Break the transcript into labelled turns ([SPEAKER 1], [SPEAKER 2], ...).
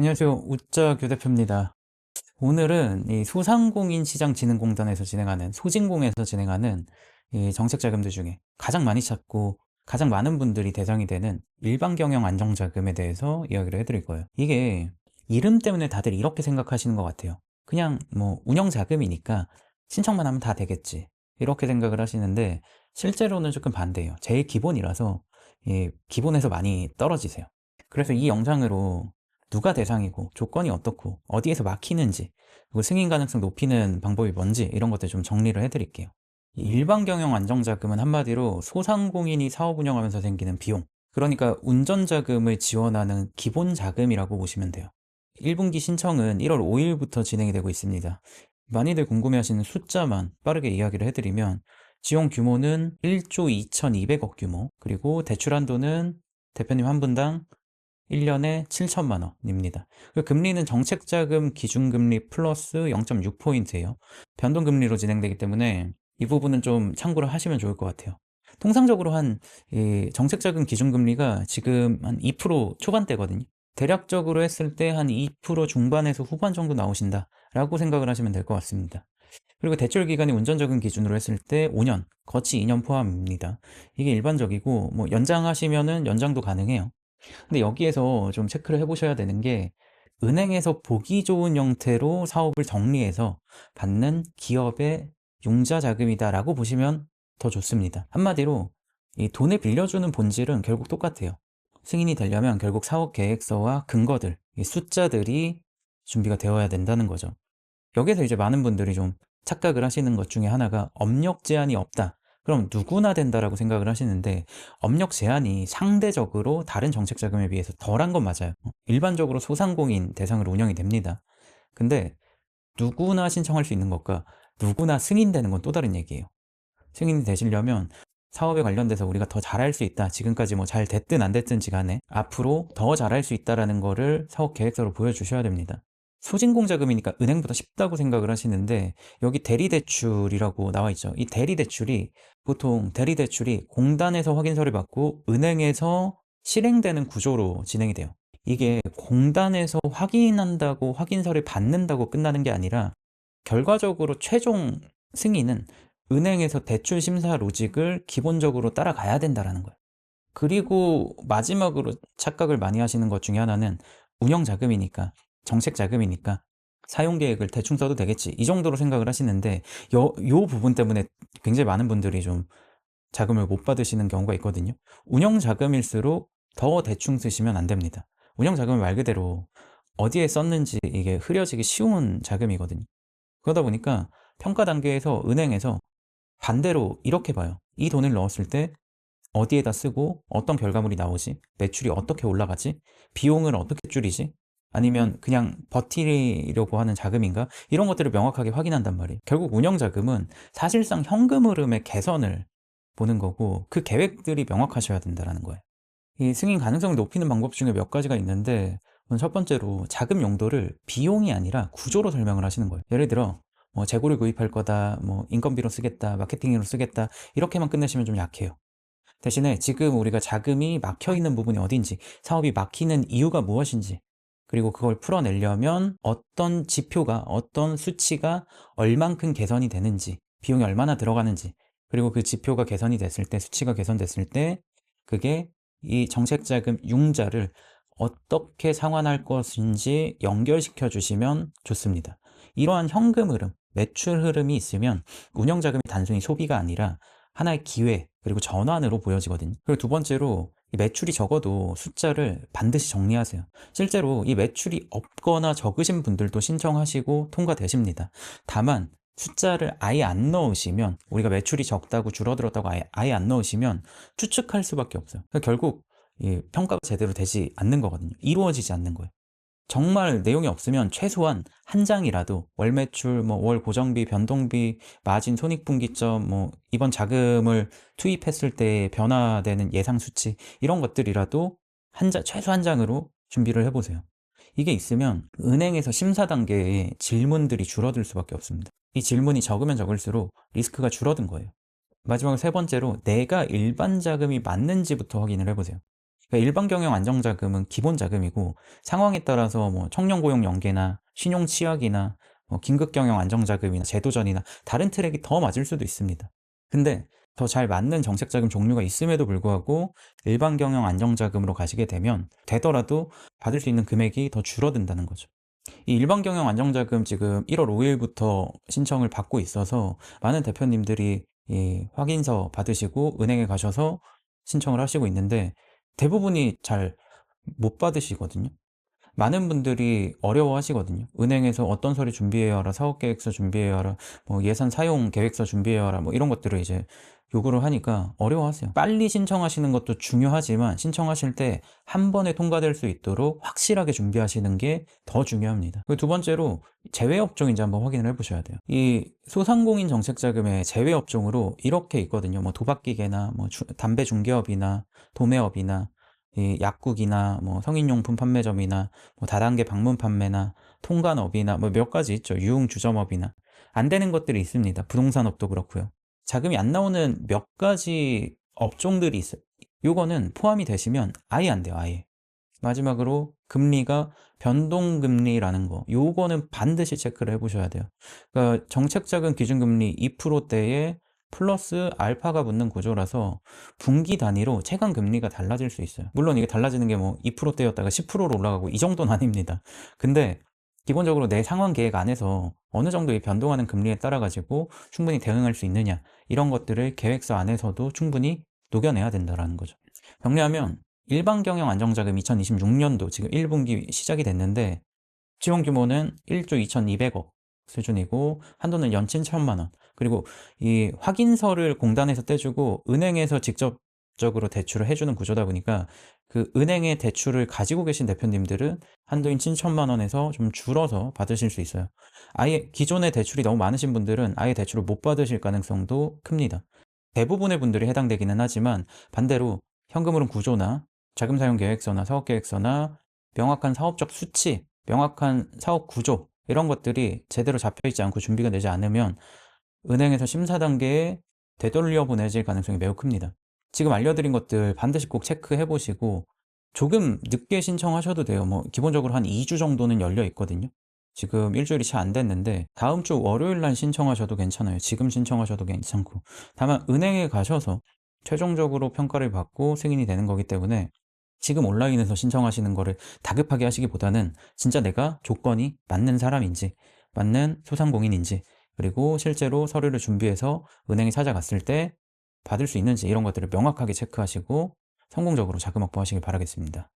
[SPEAKER 1] 안녕하세요. 우짜 교대표입니다. 오늘은 이 소상공인시장진흥공단에서 진행하는 소진공에서 진행하는 이 정책 자금들 중에 가장 많이 찾고 가장 많은 분들이 대상이 되는 일반 경영 안정 자금에 대해서 이야기를 해드릴 거예요. 이게 이름 때문에 다들 이렇게 생각하시는 것 같아요. 그냥 뭐 운영 자금이니까 신청만 하면 다 되겠지. 이렇게 생각을 하시는데 실제로는 조금 반대예요. 제일 기본이라서 이 기본에서 많이 떨어지세요. 그래서 이 영상으로 누가 대상이고 조건이 어떻고 어디에서 막히는지 그리고 승인 가능성 높이는 방법이 뭔지 이런 것들 좀 정리를 해드릴게요. 이 일반 경영 안정자금은 한마디로 소상공인이 사업 운영하면서 생기는 비용 그러니까 운전자금을 지원하는 기본 자금이라고 보시면 돼요. 1분기 신청은 1월 5일부터 진행이 되고 있습니다. 많이들 궁금해하시는 숫자만 빠르게 이야기를 해드리면 지원 규모는 1조 2,200억 규모 그리고 대출 한도는 대표님 한 분당 1년에 7천만 원입니다. 그 금리는 정책자금 기준금리 플러스 0.6포인트예요. 변동금리로 진행되기 때문에 이 부분은 좀 참고를 하시면 좋을 것 같아요. 통상적으로 한 정책자금 기준금리가 지금 한 2% 초반대거든요. 대략적으로 했을 때 한 2% 중반에서 후반 정도 나오신다라고 생각을 하시면 될 것 같습니다. 그리고 대출 기간이 운전자금 기준으로 했을 때 5년, 거치 2년 포함입니다. 이게 일반적이고 뭐 연장하시면은 연장도 가능해요. 근데 여기에서 좀 체크를 해보셔야 되는 게 은행에서 보기 좋은 형태로 사업을 정리해서 받는 기업의 융자 자금이다라고 보시면 더 좋습니다. 한마디로 이 돈을 빌려주는 본질은 결국 똑같아요. 승인이 되려면 결국 사업 계획서와 근거들, 이 숫자들이 준비가 되어야 된다는 거죠. 여기서 이제 많은 분들이 좀 착각을 하시는 것 중에 하나가 업력 제한이 없다. 그럼 누구나 된다라고 생각을 하시는데 업력 제한이 상대적으로 다른 정책 자금에 비해서 덜한 건 맞아요. 일반적으로 소상공인 대상으로 운영이 됩니다. 근데 누구나 신청할 수 있는 것과 누구나 승인되는 건 또 다른 얘기예요. 승인이 되시려면 사업에 관련돼서 우리가 더 잘할 수 있다. 지금까지 뭐 잘 됐든 안 됐든지 간에 앞으로 더 잘할 수 있다라는 거를 사업 계획서로 보여주셔야 됩니다. 소진공자금이니까 은행보다 쉽다고 생각을 하시는데 여기 대리대출이라고 나와 있죠. 이 대리대출이 보통 대리대출이 공단에서 확인서를 받고 은행에서 실행되는 구조로 진행이 돼요. 이게 공단에서 확인한다고 확인서를 받는다고 끝나는 게 아니라 결과적으로 최종 승인은 은행에서 대출 심사 로직을 기본적으로 따라가야 된다라는 거예요. 그리고 마지막으로 착각을 많이 하시는 것 중에 하나는 운영 자금이니까 정책 자금이니까 사용 계획을 대충 써도 되겠지. 이 정도로 생각을 하시는데 요, 요 부분 때문에 굉장히 많은 분들이 좀 자금을 못 받으시는 경우가 있거든요. 운영 자금일수록 더 대충 쓰시면 안 됩니다. 운영 자금을 말 그대로 어디에 썼는지 이게 흐려지기 쉬운 자금이거든요. 그러다 보니까 평가 단계에서 은행에서 반대로 이렇게 봐요. 이 돈을 넣었을 때 어디에다 쓰고 어떤 결과물이 나오지? 매출이 어떻게 올라가지? 비용을 어떻게 줄이지? 아니면 그냥 버티려고 하는 자금인가? 이런 것들을 명확하게 확인한단 말이에요. 결국 운영자금은 사실상 현금 흐름의 개선을 보는 거고 그 계획들이 명확하셔야 된다는 거예요. 이 승인 가능성을 높이는 방법 중에 몇 가지가 있는데 첫 번째로 자금 용도를 비용이 아니라 구조로 설명을 하시는 거예요. 예를 들어 뭐 재고를 구입할 거다, 뭐 인건비로 쓰겠다, 마케팅으로 쓰겠다 이렇게만 끝내시면 좀 약해요. 대신에 지금 우리가 자금이 막혀 있는 부분이 어딘지, 사업이 막히는 이유가 무엇인지, 그리고 그걸 풀어내려면 어떤 지표가, 어떤 수치가 얼만큼 개선이 되는지, 비용이 얼마나 들어가는지, 그리고 그 지표가 개선이 됐을 때, 수치가 개선됐을 때, 그게 이 정책자금 융자를 어떻게 상환할 것인지 연결시켜 주시면 좋습니다. 이러한 현금 흐름, 매출 흐름이 있으면 운영자금이 단순히 소비가 아니라 하나의 기회, 그리고 전환으로 보여지거든요. 그리고 두 번째로 매출이 적어도 숫자를 반드시 정리하세요. 실제로 이 매출이 없거나 적으신 분들도 신청하시고 통과되십니다. 다만 숫자를 아예 안 넣으시면 우리가 매출이 적다고 줄어들었다고 아예, 아예 안 넣으시면 추측할 수밖에 없어요. 그러니까 결국 평가가 제대로 되지 않는 거거든요. 이루어지지 않는 거예요. 정말 내용이 없으면 최소한 한 장이라도 월 매출, 뭐 월 고정비, 변동비, 마진, 손익분기점, 뭐 이번 자금을 투입했을 때 변화되는 예상 수치 이런 것들이라도 한 장, 최소 한 장으로 준비를 해보세요. 이게 있으면 은행에서 심사 단계에 질문들이 줄어들 수밖에 없습니다. 이 질문이 적으면 적을수록 리스크가 줄어든 거예요. 마지막으로 세 번째로 내가 일반 자금이 맞는지부터 확인을 해보세요. 그러니까 일반 경영 안정자금은 기본 자금이고 상황에 따라서 뭐 청년 고용 연계나 신용 취약이나 뭐 긴급 경영 안정자금이나 제도전이나 다른 트랙이 더 맞을 수도 있습니다. 근데 더 잘 맞는 정책자금 종류가 있음에도 불구하고 일반 경영 안정자금으로 가시게 되면 되더라도 받을 수 있는 금액이 더 줄어든다는 거죠. 이 일반 경영 안정자금 지금 1월 5일부터 신청을 받고 있어서 많은 대표님들이 이 확인서 받으시고 은행에 가셔서 신청을 하시고 있는데 대부분이 잘 못 받으시거든요. 많은 분들이 어려워하시거든요. 은행에서 어떤 서류 준비해야 하라, 사업계획서 준비해야 하라, 뭐 예산 사용 계획서 준비해야 하라, 뭐 이런 것들을 이제 요구를 하니까 어려워하세요. 빨리 신청하시는 것도 중요하지만 신청하실 때 한 번에 통과될 수 있도록 확실하게 준비하시는 게 더 중요합니다. 그리고 두 번째로 제외 업종인지 한번 확인을 해보셔야 돼요. 이 소상공인 정책자금의 제외 업종으로 이렇게 있거든요. 뭐 도박기계나 뭐 주- 담배 중개업이나 도매업이나 이 약국이나 뭐 성인용품 판매점이나 뭐 다단계 방문 판매나 통관업이나 뭐 몇 가지 있죠. 유흥 주점업이나 안 되는 것들이 있습니다. 부동산업도 그렇고요. 자금이 안 나오는 몇 가지 업종들이 있어요. 요거는 포함이 되시면 아예 안 돼요. 아예. 마지막으로 금리가 변동금리라는 거. 요거는 반드시 체크를 해보셔야 돼요. 그러니까 정책자금 기준금리 2%대에 플러스 알파가 붙는 구조라서 분기 단위로 체감 금리가 달라질 수 있어요. 물론 이게 달라지는 게 뭐 2%대였다가 10%로 올라가고 이 정도는 아닙니다. 근데 기본적으로 내 상환 계획 안에서 어느 정도 이 변동하는 금리에 따라 가지고 충분히 대응할 수 있느냐 이런 것들을 계획서 안에서도 충분히 녹여내야 된다라는 거죠. 정리하면 일반 경영 안정자금 2026년도 지금 1분기 시작이 됐는데 지원 규모는 1조 2,200억 수준이고 한도는 연친 1천만 원. 그리고 이 확인서를 공단에서 떼주고 은행에서 직접적으로 대출을 해주는 구조다 보니까 그 은행의 대출을 가지고 계신 대표님들은 한도인 7천만 원에서 좀 줄어서 받으실 수 있어요. 아예 기존의 대출이 너무 많으신 분들은 아예 대출을 못 받으실 가능성도 큽니다. 대부분의 분들이 해당되기는 하지만 반대로 현금흐름 구조나 자금 사용 계획서나 사업 계획서나 명확한 사업적 수치, 명확한 사업 구조 이런 것들이 제대로 잡혀 있지 않고 준비가 되지 않으면 은행에서 심사 단계에 되돌려 보내질 가능성이 매우 큽니다. 지금 알려드린 것들 반드시 꼭 체크해 보시고 조금 늦게 신청하셔도 돼요. 뭐 기본적으로 한 2주 정도는 열려 있거든요. 지금 일주일이 채 안 됐는데 다음 주 월요일 날 신청하셔도 괜찮아요. 지금 신청하셔도 괜찮고 다만 은행에 가셔서 최종적으로 평가를 받고 승인이 되는 거기 때문에 지금 온라인에서 신청하시는 거를 다급하게 하시기보다는 진짜 내가 조건이 맞는 사람인지 맞는 소상공인인지 그리고 실제로 서류를 준비해서 은행에 찾아갔을 때 받을 수 있는지 이런 것들을 명확하게 체크하시고 성공적으로 자금 확보하시길 바라겠습니다.